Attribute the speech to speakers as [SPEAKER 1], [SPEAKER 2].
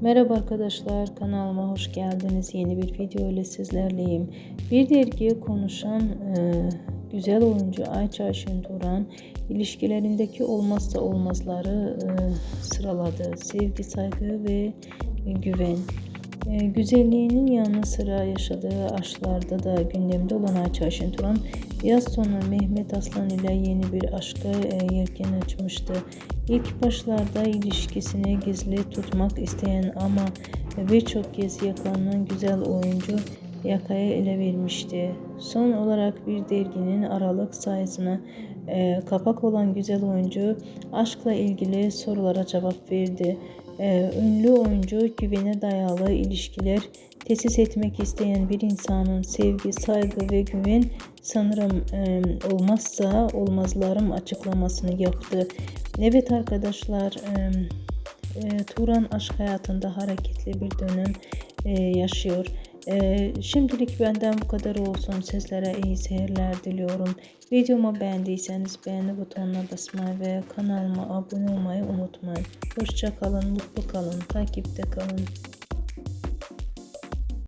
[SPEAKER 1] Merhaba arkadaşlar kanalıma hoş geldiniz. Yeni bir video ile sizlerleyim. Bir dergiye konuşan e, güzel oyuncu Ayça Şenturan ilişkilerindeki olmazsa olmazları e, sıraladı. Sevgi, saygı ve güven. E, güzelliğinin yanı sıra yaşadığı aşklarda da gündemde olan Ayça Şenturan yaz sonu Mehmet Aslan ile yeni bir aşka e, yelken açmıştı. İlk başlarda ilişkisini gizli tutmak isteyen ama birçok kez yakalanan güzel oyuncu yakaya ele vermişti. Son olarak bir derginin Aralık sayısına e, kapak olan güzel oyuncu aşkla ilgili sorulara cevap verdi. E, ünlü oyuncu güvene dayalı ilişkiler tesis etmek isteyen bir insanın sevgi, saygı ve güven sanırım e, olmazsa olmazlarım açıklamasını yaptı. Evet arkadaşlar e, e, Turan aşk hayatında hareketli bir dönem e, yaşıyor. E, şimdilik benden bu kadar olsun. Sizlere iyi seyirler diliyorum. Videomu beğendiyseniz beğeni butonuna basmayı ve kanalıma abone olmayı unutmayın. Hoşça kalın, mutlu kalın, takipte kalın.